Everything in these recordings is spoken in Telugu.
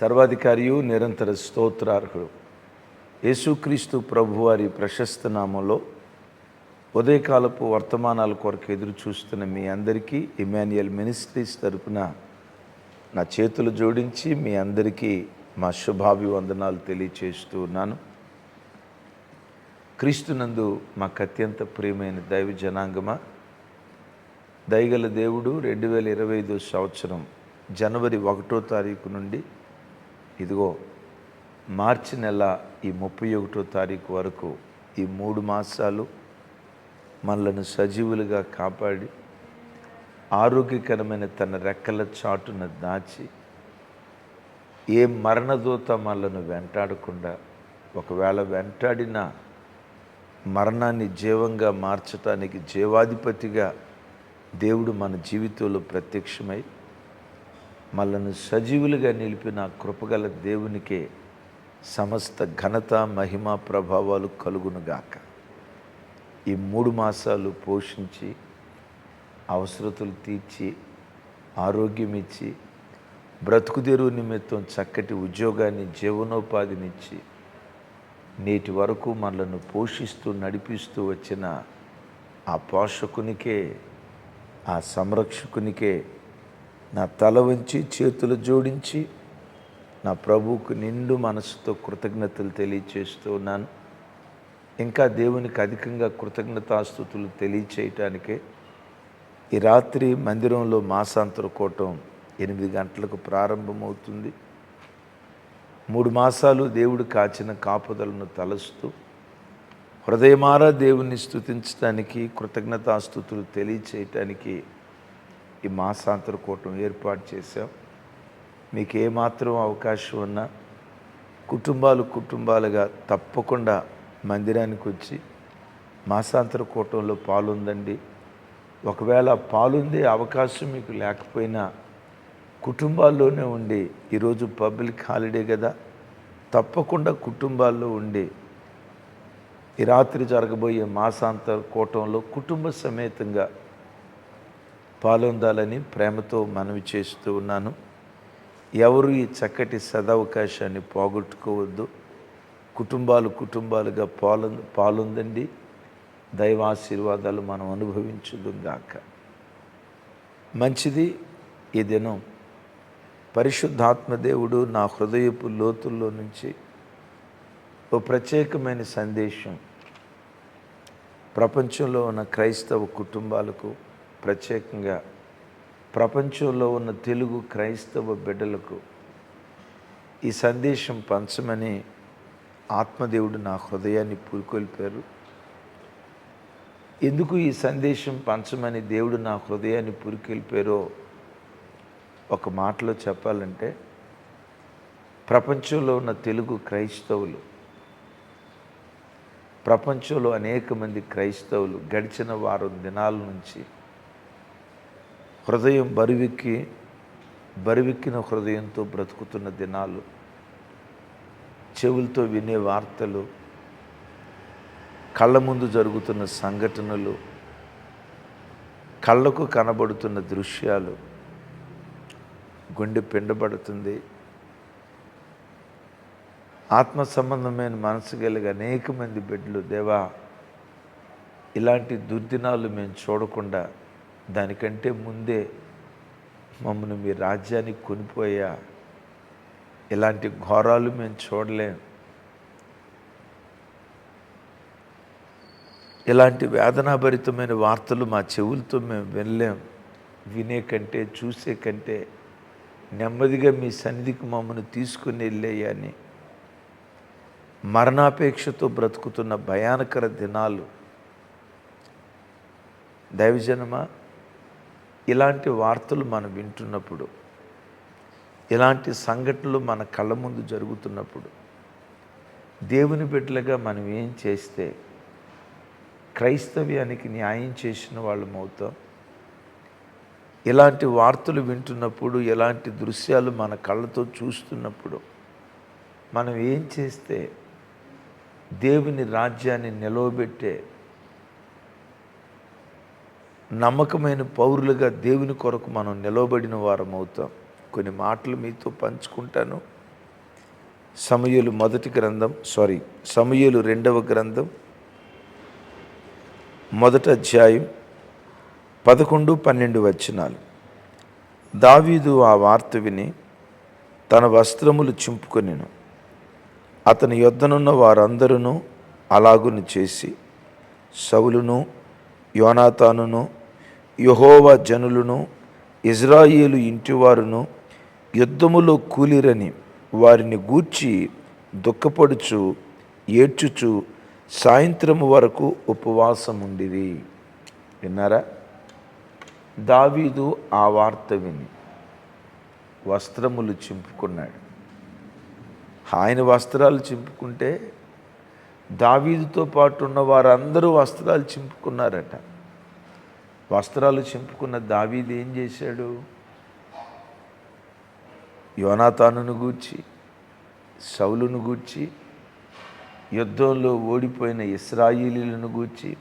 సర్వాధికారియు నిరంతర స్తోత్రార్హుడు. యేసుక్రీస్తు ప్రభువారి ప్రశస్త నామంలో ఉదయకాలపు వర్తమానాల కొరకు ఎదురు చూస్తున్న మీ అందరికీ ఇమాన్యుయల్ మినిస్ట్రీస్ తరపున నా చేతులు జోడించి మీ అందరికీ మా శుభాభివందనాలు తెలియచేస్తూ ఉన్నాను. క్రీస్తునందు మాకు అత్యంత ప్రియమైన దైవ జనాంగమా దయగల దేవుడు రెండు వేల ఇరవై ఐదో సంవత్సరం జనవరి ఒకటో తారీఖు నుండి ఇదిగో మార్చి నెల ఈ ముప్పై ఒకటో తారీఖు వరకు ఈ మూడు మాసాలు మనలను సజీవులుగా కాపాడి ఆరోగ్యకరమైన తన రెక్కల చాటున దాచి ఏ మరణదూత మనలను వెంటాడకుండా ఒకవేళ వెంటాడిన మరణాన్ని జీవంగా మార్చటానికి జీవాధిపతిగా దేవుడు మన జీవితంలో ప్రత్యక్షమై మనల్ని సజీవులుగా నిలిపిన కృపగల దేవునికే సమస్త ఘనత మహిమ ప్రభావాలు కలుగునుగాక. ఈ మూడు మాసాలు పోషించి అవసరతలు తీర్చి ఆరోగ్యం ఇచ్చి బ్రతుకుదెరువు నిమిత్తం చక్కటి ఉద్యోగాన్ని జీవనోపాధినిచ్చి నేటి వరకు మనలను పోషిస్తూ నడిపిస్తూ వచ్చిన ఆ పోషకునికే ఆ సంరక్షకునికే నా తల వంచి చేతులు జోడించి నా ప్రభువుకు నిండు మనసుతో కృతజ్ఞతలు తెలియచేస్తూ ఉన్నాను. ఇంకా దేవునికి అధికంగా కృతజ్ఞతాస్థుతులు తెలియచేయటానికే ఈ రాత్రి మందిరంలో మాసాంతర కూటం ఎనిమిది గంటలకు ప్రారంభమవుతుంది. మూడు మాసాలు దేవుడు కాచిన కాపుదలను తలస్తూ హృదయమారా దేవుణ్ణి స్థుతించడానికి కృతజ్ఞతాస్థుతులు తెలియచేయటానికి ఈ మాసాంతర కూటం ఏర్పాటు చేశాం. మీకు ఏమాత్రం అవకాశం ఉన్నా కుటుంబాలు కుటుంబాలుగా తప్పకుండా మందిరానికి వచ్చి మాసాంతర కూటంలో పాలుందండి. ఒకవేళ పాలుందే అవకాశం మీకు లేకపోయినా కుటుంబాల్లోనే ఉండి ఈరోజు పబ్లిక్ హాలిడే కదా తప్పకుండా కుటుంబాల్లో ఉండి ఈ రాత్రి జరగబోయే మాసాంతర కూటంలో కుటుంబ సమేతంగా పాలొందాలని ప్రేమతో మనవి చేస్తూ ఉన్నాను. ఎవరు ఈ చక్కటి సదవకాశాన్ని పోగొట్టుకోవద్దు. కుటుంబాలు కుటుంబాలుగా పాలు పాలుందండి. దైవాశీర్వాదాలు మనం అనుభవించుదుగాక మంచిది ఈ దినం. పరిశుద్ధాత్మ దేవుడు నా హృదయపు లోతుల్లో నుంచి ఓ ప్రత్యేకమైన సందేశం. ప్రపంచంలో ఉన్న క్రైస్తవ కుటుంబాలకు ప్రత్యేకంగా ప్రపంచంలో ఉన్న తెలుగు క్రైస్తవ బిడ్డలకు ఈ సందేశం పంచమని ఆత్మదేవుడు నా హృదయాన్ని పూరుకొల్పారు. ఎందుకు ఈ సందేశం పంచమని దేవుడు నా హృదయాన్ని పురికెళ్ళిపోయారో ఒక మాటలో చెప్పాలంటే ప్రపంచంలో ఉన్న తెలుగు క్రైస్తవులు ప్రపంచంలో అనేక మంది క్రైస్తవులు గడిచిన వారం దినాల నుంచి హృదయం బరువెక్కి బరువెక్కిన హృదయంతో బ్రతుకుతున్న దినాలు చెవులతో వినే వార్తలు కళ్ళ ముందు జరుగుతున్న సంఘటనలు కళ్ళకు కనబడుతున్న దృశ్యాలు గుండె పిండబడుతుంది. ఆత్మ సంబంధమైన మనసు కలిగి అనేక మంది బిడ్డలు దేవా ఇలాంటి దుర్దినాలు మేము చూడకుండా దానికంటే ముందే మమ్మల్ని మీ రాజ్యానికి కొనిపోయా. ఇలాంటి ఘోరాలు మేము చూడలేం. ఇలాంటి వేదనాభరితమైన వార్తలు మా చెవులతో మేము వినలేం. వినే కంటే చూసే కంటే నెమ్మదిగా మీ సన్నిధికి మమ్మల్ని తీసుకుని వెళ్ళేయని మరణాపేక్షతో బ్రతుకుతున్న భయానకర దినాలు. దైవజనమా ఇలాంటి వార్తలు మనం వింటున్నప్పుడు ఇలాంటి సంఘటనలు మన కళ్ళ ముందు జరుగుతున్నప్పుడు దేవుని బిడ్డలుగా మనం ఏం చేస్తే క్రైస్తవ్యానికి న్యాయం చేసిన వాళ్ళం అవుతాం? ఇలాంటి వార్తలు వింటున్నప్పుడు ఇలాంటి దృశ్యాలు మన కళ్ళతో చూస్తున్నప్పుడు మనం ఏం చేస్తే దేవుని రాజ్యాన్ని నిలవబెట్టే నమ్మకమైన పౌరులుగా దేవుని కొరకు మనం నిలవబడిన వారం అవుతాం కొన్ని మాటలు మీతో పంచుకుంటాను. సమయలు మొదటి గ్రంథం సారీ సమయలు రెండవ గ్రంథం మొదటి అధ్యాయం పదకొండు పన్నెండు వచనాలు. దావీదు ఆ వార్త విని తన వస్త్రములు చింపుకొనిను. అతని యొద్దనున్న వారందరూ అలాగుని చేసి సవులును యోనాతానును యహోవ జనులను ఇజ్రాయేలు ఇంటివారును యుద్ధములో కూలిరని వారిని గూర్చి దుఃఖపడుచు ఏడ్చుచు సాయంత్రము వరకు ఉపవాసం ఉండిరి విన్నారా? దావీదు ఆ వార్త విని వస్త్రములు చింపుకున్నాడు. ఆయన వస్త్రాలు చింపుకుంటే దావీదుతో పాటు ఉన్న వారందరూ వస్త్రాలు చింపుకున్నారట. వస్త్రాలు చింపుకున్న దావీది ఏం చేశాడు? యోనాతానును గూర్చి సౌలును గూర్చి యుద్ధంలో ఓడిపోయిన ఇస్రాయిలీలను గూర్చి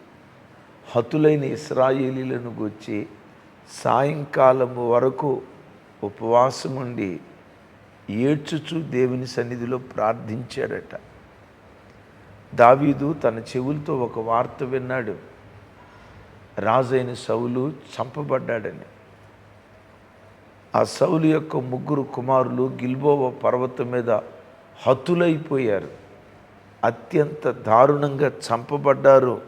హతులైన ఇస్రాయిలీలను గూర్చి సాయంకాలం వరకు ఉపవాసం ఉండి ఏడ్చుచు దేవుని సన్నిధిలో ప్రార్థించాడట దావీదు తన చెవులతో ఒక వార్త విన్నాడు. రాజైన సౌలు చంపబడ్డాడని. ఆ సౌలు యొక్క ముగ్గురు కుమారులు గిల్బోవ పర్వతం మీద హతులైపోయారు. అత్యంత దారుణంగా చంపబడ్డారు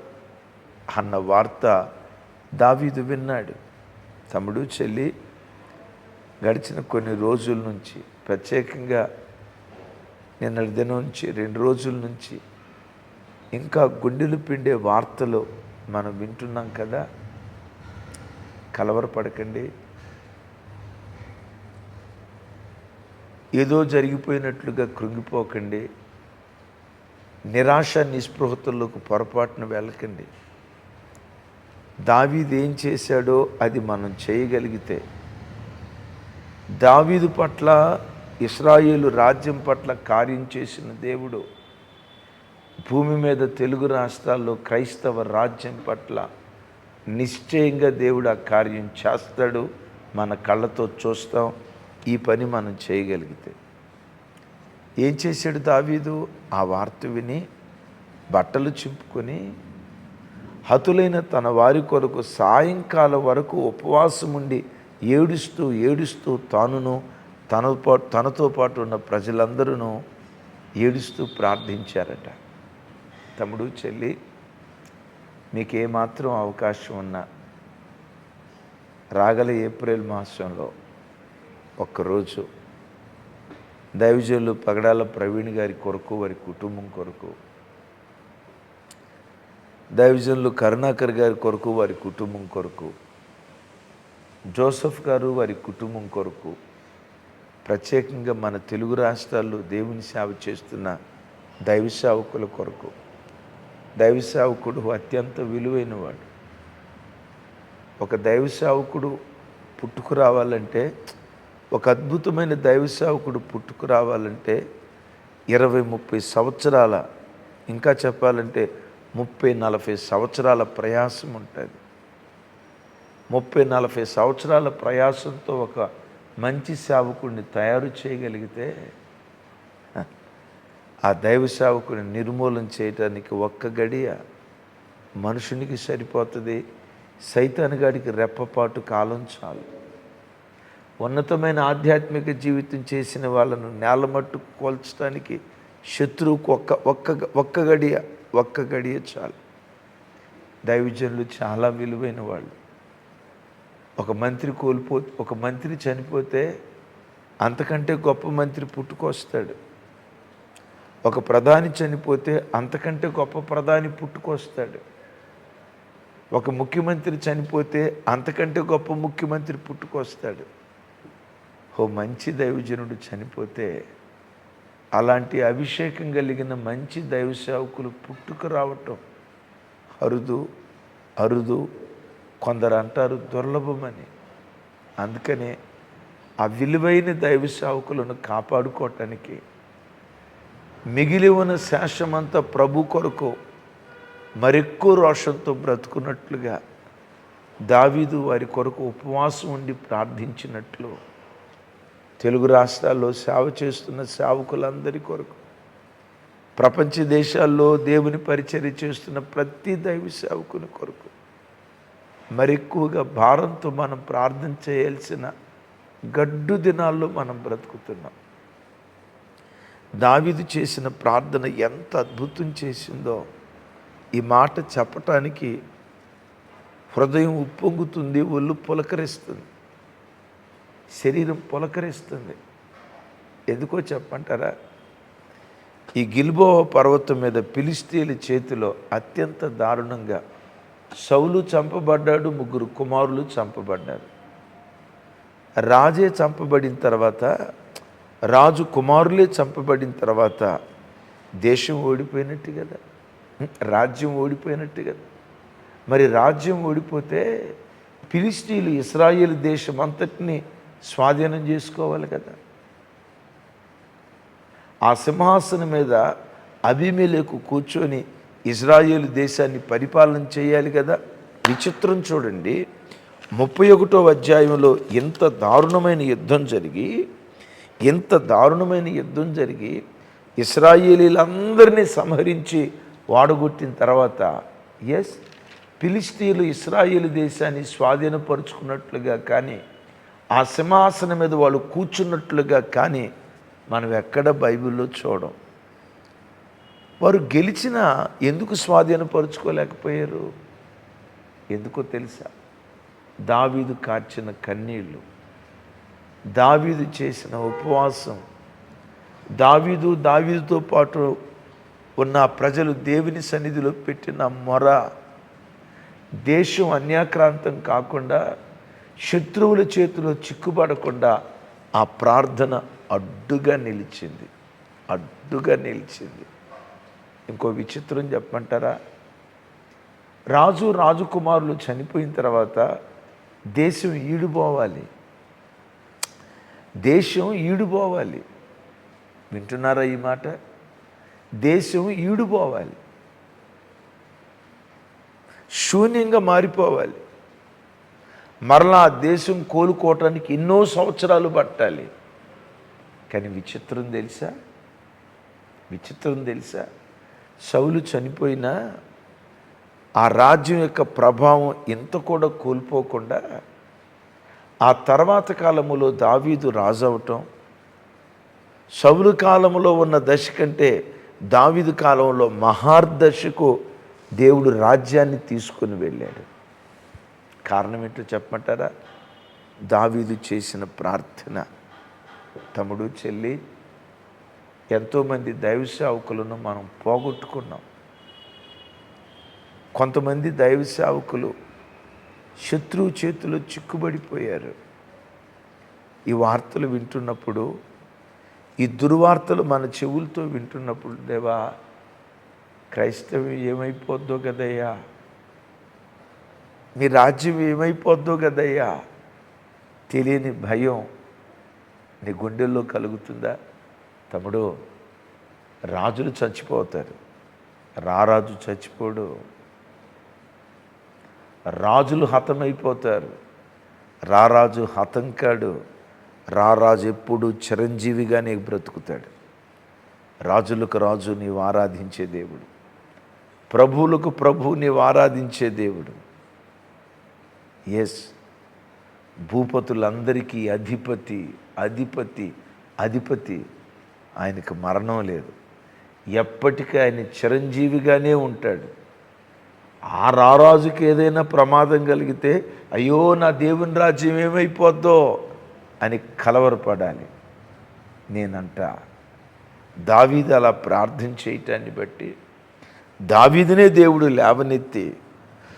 అన్న వార్త దావీదు విన్నాడు. తమ్ముడు చెల్లి గడిచిన కొన్ని రోజుల నుంచి ప్రత్యేకంగా నిన్నటి దినం నుంచి రెండు రోజుల నుంచి ఇంకా గుండెలు పిండే వార్తలు మనం వింటున్నాం కదా కలవరపడకండి ఏదో జరిగిపోయినట్లుగా కృంగిపోకండి. నిరాశ నిస్పృహతల్లోకి పొరపాటున వెళ్ళకండి. దావీది ఏం చేశాడో అది మనం చేయగలిగితే దావీదు పట్ల ఇస్రాయేలు రాజ్యం పట్ల కార్యం చేసిన దేవుడు భూమి మీద తెలుగు రాష్ట్రాల్లో క్రైస్తవ రాజ్యం పట్ల నిశ్చయంగా దేవుడు ఆ కార్యం చేస్తాడు. మన కళ్ళతో చూస్తాం. ఈ పని మనం చేయగలిగితే. ఏం చేశాడు దావీదు? ఆ వార్త విని బట్టలు చింపుకొని హతులైన తన వారి కొరకు సాయంకాలం వరకు ఉపవాసం ఉండి ఏడుస్తూ ఏడుస్తూ తానును తన పాటు తనతో పాటు ఉన్న ప్రజలందరూ ఏడుస్తూ ప్రార్థించారట. తమ్ముడు చెల్లి మీకు ఏమాత్రం అవకాశం ఉన్నా రాగల ఏప్రిల్ మాసంలో ఒక్కరోజు దైవజనులు పగడాల ప్రవీణ్ గారి కొరకు వారి కుటుంబం కొరకు దైవజనులు కరుణాకర్ గారి కొరకు వారి కుటుంబం కొరకు జోసఫ్ గారు వారి కుటుంబం కొరకు ప్రత్యేకంగా మన తెలుగు రాష్ట్రాల్లో దేవుని సేవ చేస్తున్న దైవ సేవకుల కొరకు దైవ సేవకుడు అత్యంత విలువైనవాడు. ఒక దైవ సేవకుడు పుట్టుకు రావాలంటే ఒక అద్భుతమైన దైవ సేవకుడు పుట్టుకు రావాలంటే ఇరవై ముప్పై సంవత్సరాల ఇంకా చెప్పాలంటే ముప్పై నలభై సంవత్సరాల ప్రయాసం ఉంటుంది. ముప్పై నలభై సంవత్సరాల ప్రయాసంతో ఒక మంచి సేవకుడిని తయారు చేయగలిగితే ఆ దైవ సేవకుని నిర్మూలన చేయటానికి ఒక్క గడియ మనుషునికి సరిపోతుంది. సైతానుగాడికి రెప్పపాటు కాలం చాలు. ఉన్నతమైన ఆధ్యాత్మిక జీవితం చేసిన వాళ్ళను నేలమట్టు కోల్చడానికి శత్రువుకు ఒక్క ఒక్క ఒక్క గడియ ఒక్క గడియ చాలు. దైవజనులు చాలా విలువైన వాళ్ళు. ఒక మంత్రి కోల్పో ఒక మంత్రి చనిపోతే అంతకంటే గొప్ప మంత్రి పుట్టుకొస్తాడు. ఒక ప్రధాని చనిపోతే అంతకంటే గొప్ప ప్రధాని పుట్టుకొస్తాడు. ఒక ముఖ్యమంత్రి చనిపోతే అంతకంటే గొప్ప ముఖ్యమంత్రి పుట్టుకొస్తాడు. ఓ మంచి దైవజనుడు చనిపోతే అలాంటి అభిషేకం కలిగిన మంచి దైవ సేవకులు పుట్టుకు రావటం. అరుదు అరుదు కొందరు అంటారు దుర్లభమని. అందుకనే ఆ విలువైన దైవ సేవకులను కాపాడుకోవటానికి మిగిలి ఉన్న శేషమంతా ప్రభు కొరకు మరెక్కువ రోషంతో బ్రతుకున్నట్లుగా దావీదు వారి కొరకు ఉపవాసం ఉండి ప్రార్థించినట్లు తెలుగు రాష్ట్రాల్లో సేవ చేస్తున్న సేవకులందరి కొరకు ప్రపంచ దేశాల్లో దేవుని పరిచర్య చేస్తున్న ప్రతి దైవ సేవకుని కొరకు మరెక్కువగా భారంతో మనం ప్రార్థన చేయాల్సిన గడ్డు దినాల్లో మనం బ్రతుకుతున్నాం. దావిదు చేసిన ప్రార్థన ఎంత అద్భుతం చేసిందో ఈ మాట చెప్పటానికి హృదయం ఉప్పొంగుతుంది ఒళ్ళు పులకరిస్తుంది శరీరం పులకరిస్తుంది. ఎందుకో చెప్పంటారా ఈ గిల్బో పర్వతం మీద పిలిస్తీల చేతిలో అత్యంత దారుణంగా సౌలు చంపబడ్డాడు ముగ్గురు కుమారులు చంపబడ్డారు. రాజే చంపబడిన తర్వాత రాజు కుమారులే చంపబడిన తర్వాత దేశం ఓడిపోయినట్టు కదా? రాజ్యం ఓడిపోయినట్టు కదా? మరి రాజ్యం ఓడిపోతే ఫిలిస్తీన్లు ఇస్రాయేల్ దేశం అంతటిని స్వాధీనం చేసుకోవాలి కదా? ఆ సింహాసనం మీద అభిమేలకు కూర్చొని ఇజ్రాయేల్ దేశాన్ని పరిపాలన చేయాలి కదా? విచిత్రం చూడండి. ముప్పై ఒకటో అధ్యాయంలో ఇంత దారుణమైన యుద్ధం జరిగి ఇంత దారుణమైన యుద్ధం జరిగి ఇస్రాయేలీలందరినీ సంహరించి వాడగొట్టిన తర్వాత ఎస్ ఫిలిస్తీన్లు ఇస్రాయేల్ దేశాన్ని స్వాధీనపరుచుకున్నట్లుగా కానీ ఆ సింహాసనం మీద వాళ్ళు కూర్చున్నట్లుగా కానీ మనం ఎక్కడ బైబిల్లో చూడం. వారు గెలిచిన ఎందుకు స్వాధీనపరుచుకోలేకపోయారు? ఎందుకో తెలుసా? దావీదు కార్చిన కన్నీళ్ళు దావీదు చేసిన ఉపవాసం. దావీదు దావీదుతో పాటు ఉన్న ప్రజలు దేవుని సన్నిధిలో పెట్టిన మొర. దేశం అన్యాక్రాంతం కాకుండా శత్రువుల చేతిలో చిక్కుపడకుండా ఆ ప్రార్థన అడ్డుగా నిలిచింది. అడ్డుగా నిలిచింది. ఇంకో విచిత్రం చెప్పమంటారా? రాజు రాజకుమారులు చనిపోయిన తర్వాత దేశం ఈడుపోవాలి. దేశం ఈడుపోవాలి వింటున్నారా ఈ మాట? దేశం ఈడుపోవాలి శూన్యంగా మారిపోవాలి. మరలా ఆ దేశం కోలుకోవటానికి ఎన్నో సంవత్సరాలు పట్టాలి. కానీ విచిత్రం తెలుసా? విచిత్రం తెలుసా? సౌలు చనిపోయినా ఆ రాజ్యం యొక్క ప్రభావం ఎంత కూడా కోల్పోకుండా ఆ తర్వాత కాలములో దావీదు రాజు సౌలు కాలంలో ఉన్న దశ కంటే దావీదు కాలంలో మహార్దశకు దేవుడు రాజ్యాన్ని తీసుకుని వెళ్ళాడు. కారణం ఏంటో చెప్పమంటారా? దావీదు చేసిన ప్రార్థన తమ్ముడు చెల్లి ఎంతోమంది దైవ సేవకులను మనం పోగొట్టుకున్నాం. కొంతమంది దైవ సేవకులు శత్రువు చేతిలో చిక్కుబడిపోయారు. ఈ వార్తలు వింటున్నప్పుడు ఈ దుర్వార్తలు మన చెవులతో వింటున్నప్పుడు దేవా క్రైస్తవం ఏమైపోద్దో కదయ్యా? మీ రాజ్యం ఏమైపోద్దో కదయ్యా? తెలియని భయం నీ గుండెల్లో కలుగుతుందా? తమ్ముడు రాజులు చచ్చిపోతారు. రారాజు చచ్చిపోడు. రాజులు హతమైపోతారు. రారాజు హతం కాడు. రారాజు ఎప్పుడు చిరంజీవిగానే బ్రతుకుతాడు. రాజులకు రాజు నీవు ఆరాధించే దేవుడు. ప్రభువులకు ప్రభు నీవు ఆరాధించే దేవుడు. ఎస్ భూపతులందరికీ అధిపతి అధిపతి అధిపతి. ఆయనకు మరణం లేదు. ఎప్పటికీ ఆయన చిరంజీవిగానే ఉంటాడు. ఆ రారాజుకి ఏదైనా ప్రమాదం కలిగితే అయ్యో నా దేవుని రాజ్యం ఏమైపోద్దో అని కలవరపడాలి. నేనంట దావీదు అలా ప్రార్థన చేయటాన్ని బట్టి దావీదినే దేవుడు లేవనెత్తి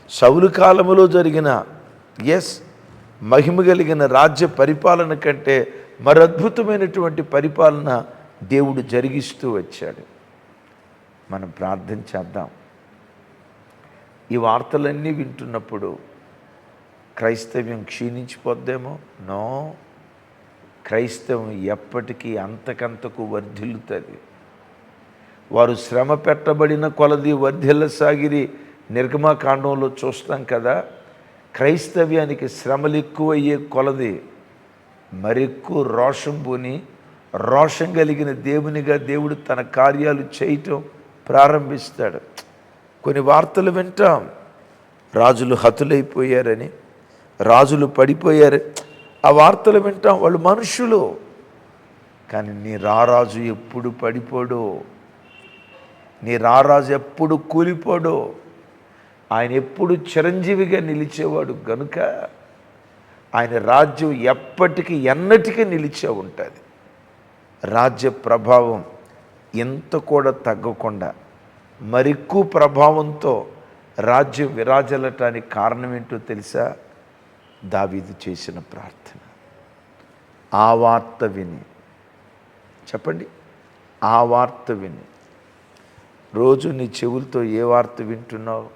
సౌలు కాలములో జరిగిన ఎస్ మహిమ కలిగిన రాజ్య పరిపాలన కంటే మరద్భుతమైనటువంటి పరిపాలన దేవుడు జరిగిస్తూ వచ్చాడు. మనం ప్రార్థన చేద్దాం. ఈ వార్తలన్నీ వింటున్నప్పుడు క్రైస్తవ్యం క్షీణించిపోద్దేమో? నో. క్రైస్తవం ఎప్పటికీ అంతకంతకు వర్ధిల్లుతుంది. వారు శ్రమ పెట్టబడిన కొలది వర్ధిల్ల సాగిరి నిర్గమాకాండంలో చూస్తాం కదా? క్రైస్తవ్యానికి శ్రమలు ఎక్కువయ్యే కొలది మరెక్కువ రోషం పూని రోషం కలిగిన దేవునిగా దేవుడు తన కార్యాలు చేయటం ప్రారంభిస్తాడు. కొన్ని వార్తలు వింటాం. రాజులు హతులైపోయారని రాజులు పడిపోయారు. ఆ వార్తలు వింటాం వాళ్ళు మనుషులు. కానీ నీ రారాజు ఎప్పుడు పడిపోడు? నీ రారాజు ఎప్పుడు కూలిపోడు? ఆయన ఎప్పుడు చిరంజీవిగా నిలిచేవాడు గనుక ఆయన రాజ్యం ఎప్పటికీ ఎన్నటికీ నిలిచే ఉంటుంది. రాజ్య ప్రభావం ఎంత కూడా తగ్గకుండా మరెక్కువ ప్రభావంతో రాజ్యం విరాజలటానికి కారణం ఏంటో తెలుసా? దావీదు చేసిన ప్రార్థన. ఆ వార్త విని. చెప్పండి. ఆ వార్త విని. రోజు నీ చెవులతో ఏ వార్త వింటున్నావు?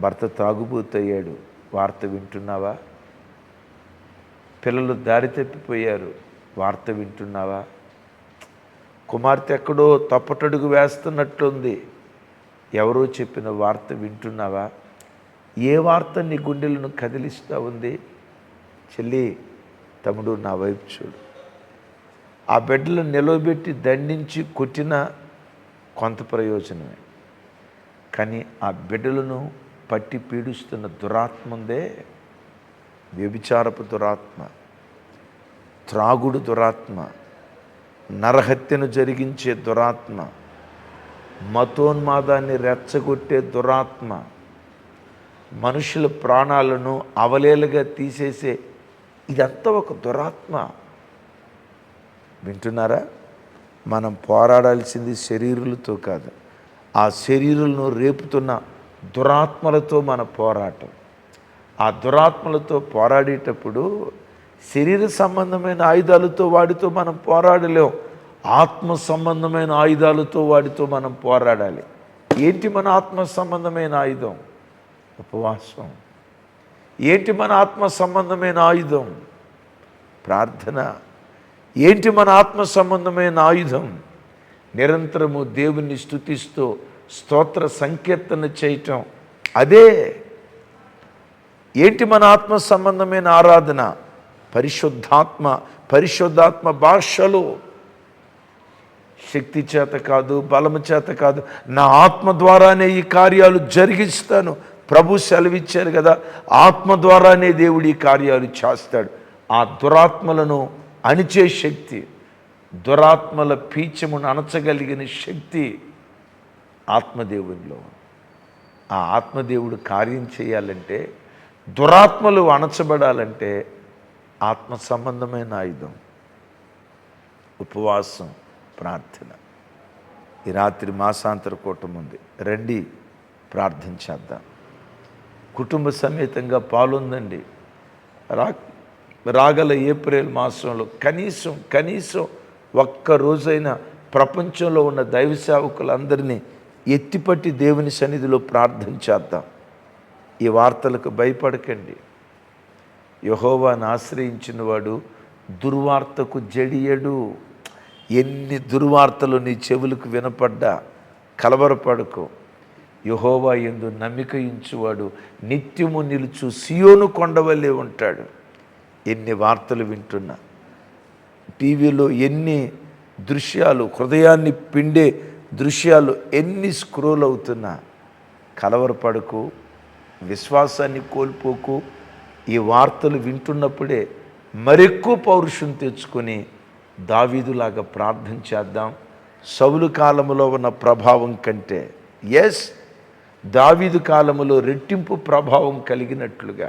భర్త తాగుబోతయ్యాడు వార్త వింటున్నావా? పిల్లలు దారి తప్పిపోయారు. వార్త వింటున్నావా? కుమార్తె ఎక్కడో తప్పటడుగు వేస్తున్నట్టుంది ఎవరో చెప్పిన వార్త వింటున్నావా? ఏ వార్త నీ గుండెలను కదిలిస్తూ ఉంది? చెల్లి తమ్ముడు నా వైపు చూడు. ఆ బిడ్డలు నిలవబెట్టి దండించి కొట్టిన కొంత ప్రయోజనమే. కానీ ఆ బిడ్డలను పట్టి పీడిస్తున్న దురాత్మ ఉందే వ్యభిచారపు దురాత్మ త్రాగుడు దురాత్మ. నరహత్యను జరిగించే దురాత్మ మతోన్మాదాన్ని రెచ్చగొట్టే దురాత్మ మనుషుల ప్రాణాలను అవలేలుగా తీసేసే ఇదంతా ఒక దురాత్మ. వింటున్నారా? మనం పోరాడాల్సింది శరీరులతో కాదు ఆ శరీరులను రేపుతున్న దురాత్మలతో మన పోరాటం. ఆ దురాత్మలతో పోరాడేటప్పుడు శరీర సంబంధమైన ఆయుధాలతో వాడితో మనం పోరాడలేం. ఆత్మ సంబంధమైన ఆయుధాలతో వాడితో మనం పోరాడాలి. ఏంటి మన ఆత్మ సంబంధమైన ఆయుధం? ఉపవాసం. ఏంటి మన ఆత్మ సంబంధమైన ఆయుధం? ప్రార్థన. ఏంటి మన ఆత్మ సంబంధమైన ఆయుధం? నిరంతరము దేవుణ్ణి స్థుతిస్తూ స్తోత్ర సంకీర్తన చేయటం. అదే. ఏంటి మన ఆత్మ సంబంధమైన ఆరాధన? పరిశుద్ధాత్మ పరిశుద్ధాత్మ భాషలు. శక్తి చేత కాదు బలము చేత కాదు. నా ఆత్మ ద్వారానే ఈ కార్యాలు జరిగిస్తాను. ప్రభు సెలవిచ్చారు కదా ఆత్మ ద్వారానే దేవుడు ఈ కార్యాలు చేస్తాడు. ఆ దురాత్మలను అణిచే శక్తి దురాత్మల పీచమును అణచగలిగిన శక్తి ఆత్మదేవునిలో ఆ ఆత్మదేవుడు కార్యం చేయాలంటే దురాత్మలు అణచబడాలంటే ఆత్మ సంబంధమైన ఆయుధం ఉపవాసం ప్రార్థన. ఈ రాత్రి మాసాంతర కూటం ఉంది. రండి ప్రార్థించేద్దాం కుటుంబ సమేతంగా పాలుందండి. రా రాగల ఏప్రిల్ మాసంలో కనీసం కనీసం ఒక్క రోజైనా ప్రపంచంలో ఉన్న దైవ సేవకులందరినీ ఎత్తిపట్టి దేవుని సన్నిధిలో ప్రార్థన చేద్దాం. ఈ వార్తలకు భయపడకండి. యహోవాను ఆశ్రయించిన వాడు దుర్వార్తకు జడియడు. ఎన్ని దుర్వార్తలు నీ చెవులకు వినపడ్డా కలవరపడకు. యహోవా ఎందు నమ్మిక ఇంచువాడు నిత్యము నిలుచు సియోను కొండవల్లే ఉంటాడు. ఎన్ని వార్తలు వింటున్నా. టీవీలో ఎన్ని దృశ్యాలు హృదయాన్ని పిండే దృశ్యాలు ఎన్ని స్క్రోల్ అవుతున్నా. కలవరపడకు విశ్వాసాన్ని కోల్పోకు ఈ వార్తలు వింటున్నప్పుడే మరెక్కువ పౌరుషం తెచ్చుకొని దావీదులాగా ప్రార్థన చేద్దాం. సౌలు కాలములో ఉన్న ప్రభావం కంటే ఎస్ దావీదు కాలములో రెట్టింపు ప్రభావం కలిగినట్లుగా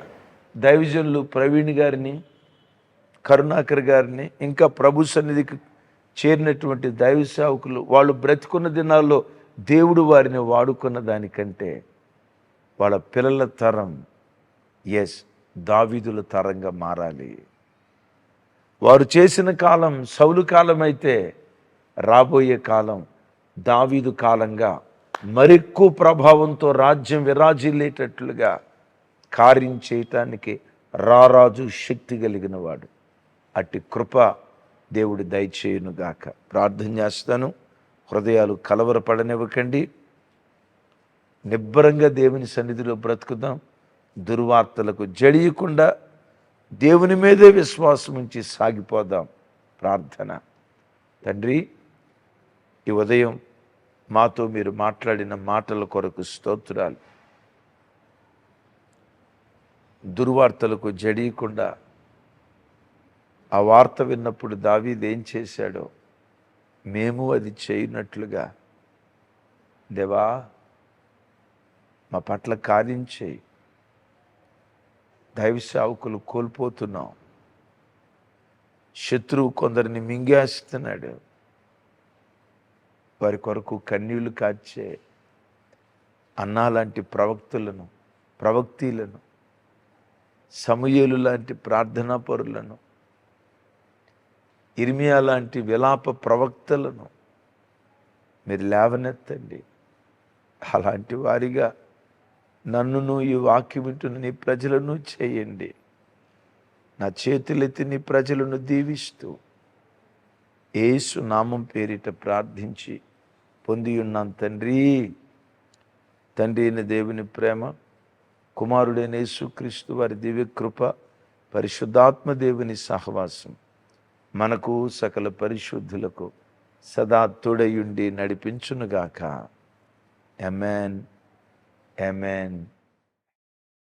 దైవజనులు ప్రవీణ్ గారిని కరుణాకర్ గారిని ఇంకా ప్రభు సన్నిధికి చేరినటువంటి దైవ సేవకులు వాళ్ళు బ్రతికున్న దినాల్లో దేవుడు వారిని వాడుకున్న దానికంటే వాళ్ళ పిల్లల తరం ఎస్ దావీదుల తరంగా మారాలి. వారు చేసిన కాలం సౌలు కాలం అయితే రాబోయే కాలం దావీదు కాలంగా మరెక్కువ ప్రభావంతో రాజ్యం విరాజిల్లేటట్లుగా కార్యం చేయటానికి రారాజు శక్తి కలిగిన వాడు అట్టి కృప దేవుడు దయచేయునుగాక ప్రార్థన చేస్తాను. హృదయాలు కలవరపడనివ్వకండి. నిబ్బరంగా దేవుని సన్నిధిలో బ్రతుకుదాం. దుర్వార్తలకు జడియకుండా దేవుని మీదే విశ్వాసం ఉంచి సాగిపోదాం ప్రార్థన. తండ్రి ఈ ఉదయం మాతో మీరు మాట్లాడిన మాటల కొరకు స్తోత్రాలు. దుర్వార్తలకు జడియకుండా ఆ వార్త విన్నప్పుడు దావీదేం చేశాడో మేము అది చేయనట్లుగా దేవా మా పట్ల కార్యం చేయి దైవ సేవకులు కోల్పోతున్నాం. శత్రువు కొందరిని మింగేస్తున్నాడు. వారి కొరకు కన్నీళ్ళు కాచే అన్నా లాంటి ప్రవక్తులను ప్రవక్తీలను సమయలు లాంటి ప్రార్థనా పరులను ఇర్మియా లాంటి విలాప ప్రవక్తలను మీరు లేవనెత్తండి. అలాంటి వారిగా నన్నును ఈ వాక్యం వింటున్న నీ ప్రజలను చేయండి. నా చేతులెత్తి నీ ప్రజలను దీవిస్తూ ఏసు నామం పేరిట ప్రార్థించి పొంది ఉన్నాను తండ్రి. తండ్రి అయిన దేవుని ప్రేమ కుమారుడైన యేసుక్రీస్తు వారి దివ్య కృప పరిశుద్ధాత్మ దేవుని సహవాసం మనకు సకల పరిశుద్ధులకు సదా తోడయుండి నడిపించునుగాక. Amen amen